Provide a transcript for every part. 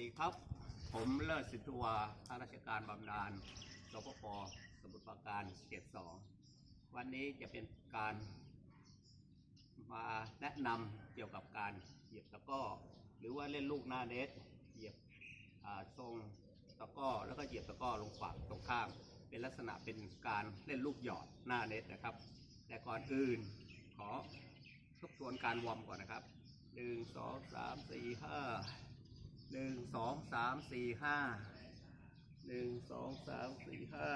ดีครับ ผมเลิศสิทธวาข้าราชการบำนาญรปภสมุทรปราการเขตสองวันนี้จะเป็นการมาแนะนำเกี่ยวกับการเหยียบตะก้อ หรือว่าเล่นลูกหน้าเน็ตเหยียบทรงตะก้อ แล้วก็เหยียบตะก้อลงฝั่งตรงข้าม เป็นลักษณะเป็นการเล่นลูกหยอดหน้าเน็ตนะครับ แต่ก่อนอื่นขอทบทวนการวอร์มก่อนนะครับหนึ่งสองสามสี่ห้า หนึ่งสองสามสี่ห้าหนึ่งสองสามสี่ห้า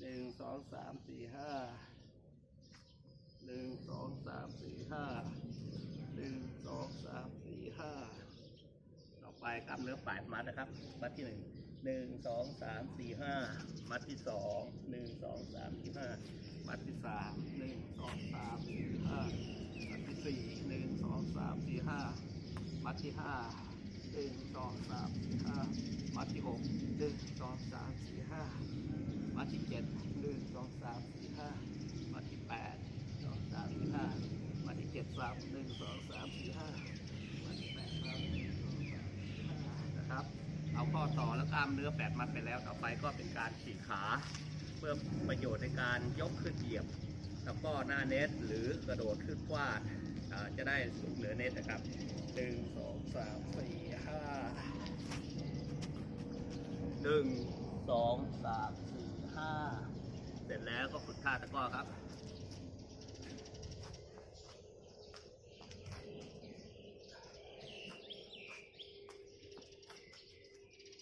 หนึ่งสองสามสี่ห้าหนึ่งสองสามสี่ห้าหนึ่งสองสามสี่ห้าต่อไปกล้ามเนื้อปลายมัดนะครับ มัดที่หนึ่งหนึ่งสองสามสี่ห้ามัดที่สองหนึ่งสองสามสี่ห้ามัดที่สามหนึ่งสองสามสี่ห้ามัดที่สี่หนึ่งสองสามสี่ห้ามัดที่ห้า หนึ่งสองสามสี่ห้ามัดที่หกหนึ่งสองสามสี่ห้ามัดที่เจ็ดหนึ่งสองสามสี่ห้ามัดที่แปดสองสามสี่ห้ามัดที่เจ็ดสามหนึ่งสองสามสี่ห้ามัดที่แปดสามหนึ่งสองสามสี่ห้านะครับ เอาข้อต่อและกล้ามเนื้อแปดมัดไปแล้วต่อไปก็เป็นการฉีกขาเพื่อประโยชน์ในการยกขึ้นเหยียบ แล้วก็หน้าเน็ตหรือกระโดดขึ้นกวาดอ่าจะได้สูงเหนือเน็ตนะครับหนึ่งสองสามสี่ หนึ่งสองสามสี่ห้าเสร็จแล้วก็ฝึกท่าตะกร้อครับ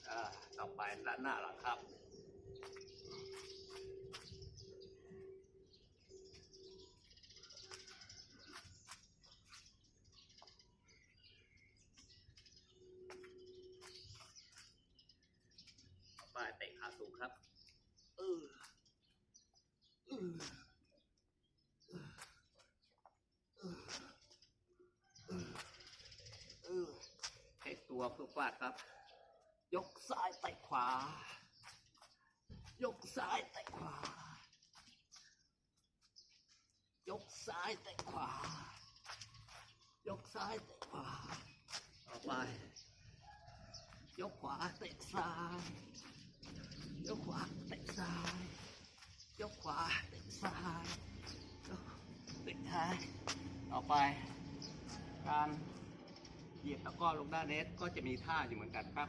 อ่าต่อไปด้านหน้าหลังครับ ต่อไปเตะขาสูงครับเออเออเออเออเออเทคตัวเพื่อฟาดครับ ยกซ้ายเตะขวา ยกซ้ายเตะขวา ยกซ้ายเตะขวา ยกซ้ายเตะขวาต่อไปยกขวาเตะซ้าย ยกขวาเตะซ้าย ยกขวาเตะซ้ายเตะท้ายต่อไป การเหยียบตะก้อลงด้านเน็ตก็จะมีท่าอยู่เหมือนกันครับ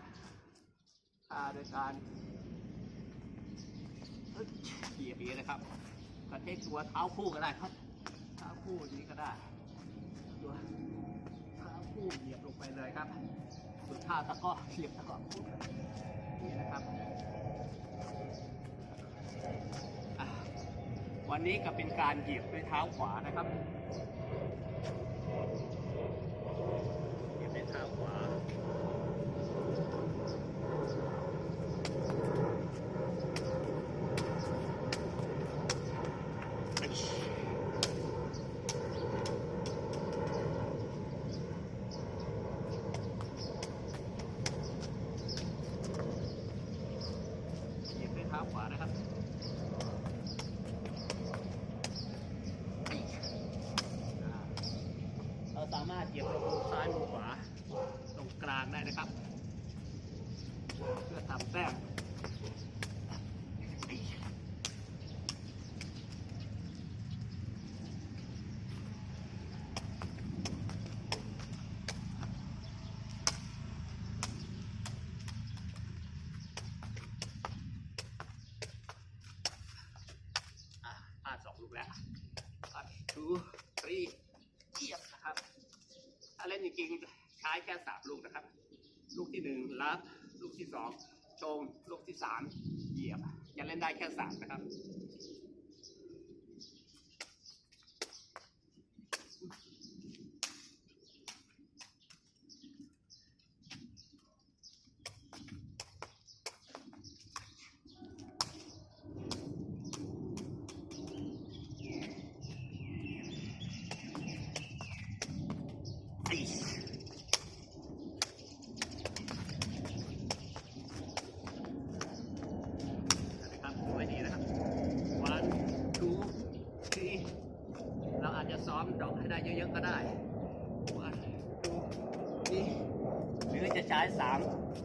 ท่าโดยการเหยียบอย่างนี้นะครับกระเทกตัวเท้าคู่ก็ได้ครับเท้าคู่นี้ก็ได้ตัวเท้าคู่เหยียบลงไปเลยครับสุดท่าตะก้อเหยียบตะก้อปุ๊บนี่ วันนี้ก็เป็นการเหยียบด้วยเท้าขวานะครับ เหยียบด้วยเท้าขวา เหยียบด้วยเท้าขวานะครับอ่าเราสามารถเหยียบลงมือซ้ายมือขวา ตรงกลางได้นะครับ เพื่อทำแต้มอะพลาดสองลูกแล้วพลาด two three เหยียบนะครับ ถ้าเล่นจริงๆ ใช้แค่สามลูกนะครับ ลูกที่หนึ่งรับ ลูกที่สอง ชงลูกที่สามเหยียบยังเล่นได้แค่สามนะครับ ไอ้นะครับดูให้ดีนะครับ one two three เราอาจจะ ซ้อมดอกให้ได้เยอะๆก็ได้ one two three รือจะใช้สาม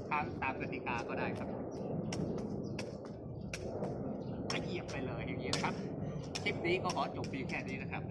ครั้งตามกติกาก็ได้ครับเหยียบไปเลยอย่างนี้นะครับ คลิปนี้ก็ขอจบเพียงแค่นี้นะครับ